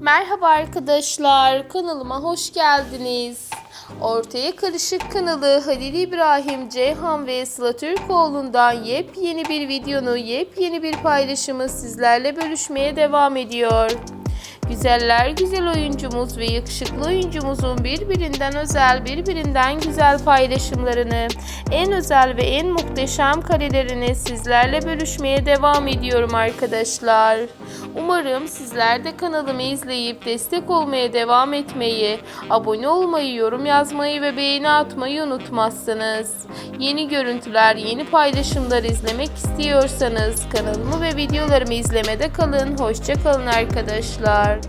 Merhaba arkadaşlar, kanalıma hoş geldiniz. Ortaya Karışık kanalı Halil İbrahim, Ceyhan ve Sıla Türkoğlu'ndan yepyeni bir videonu, yepyeni bir paylaşımı sizlerle bölüşmeye devam ediyor. Güzeller güzel oyuncumuz ve yakışıklı oyuncumuzun birbirinden özel, birbirinden güzel paylaşımlarını, en özel ve en muhteşem karelerini sizlerle bölüşmeye devam ediyorum arkadaşlar. Umarım sizler de kanalımı izleyip destek olmaya devam etmeyi, abone olmayı, yorum yazmayı ve beğeni atmayı unutmazsınız. Yeni görüntüler, yeni paylaşımlar izlemek istiyorsanız kanalımı ve videolarımı izlemede kalın. Hoşça kalın arkadaşlar.